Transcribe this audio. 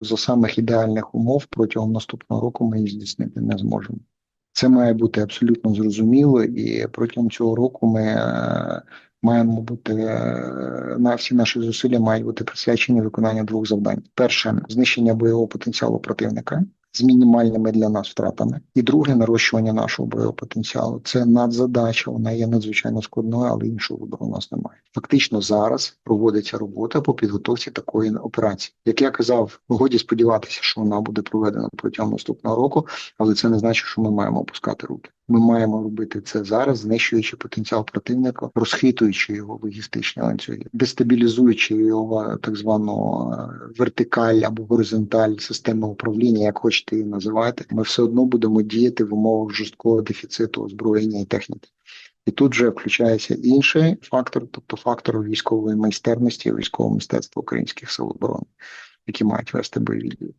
за самих ідеальних умов протягом наступного року ми їх здійснити не зможемо. Це має бути абсолютно зрозуміло, і протягом цього року ми е, маємо бути е, на всі наші зусилля мають бути присвячені виконанню двох завдань: перше знищення бойового потенціалу противника з мінімальними для нас втратами, і друге нарощування нашого бойового потенціалу. Це надзадача, вона є надзвичайно складною, але іншого вибору у нас немає. Фактично зараз проводиться робота по підготовці такої операції. Як я казав, годі сподіватися, що вона буде проведена протягом наступного року, але це не значить, що ми маємо опускати руки. Ми маємо робити це зараз, знищуючи потенціал противника, розхитуючи його логістичні ланцюги, дестабілізуючи його так звану е, вертикаль або горизонталь системи управління, як хочете її називати. Ми все одно будемо діяти в умовах жорсткого дефіциту озброєння і техніки. І тут вже включається інший фактор, тобто фактор військової майстерності, військового мистецтва українських сил оборони, які мають вести бойові дії.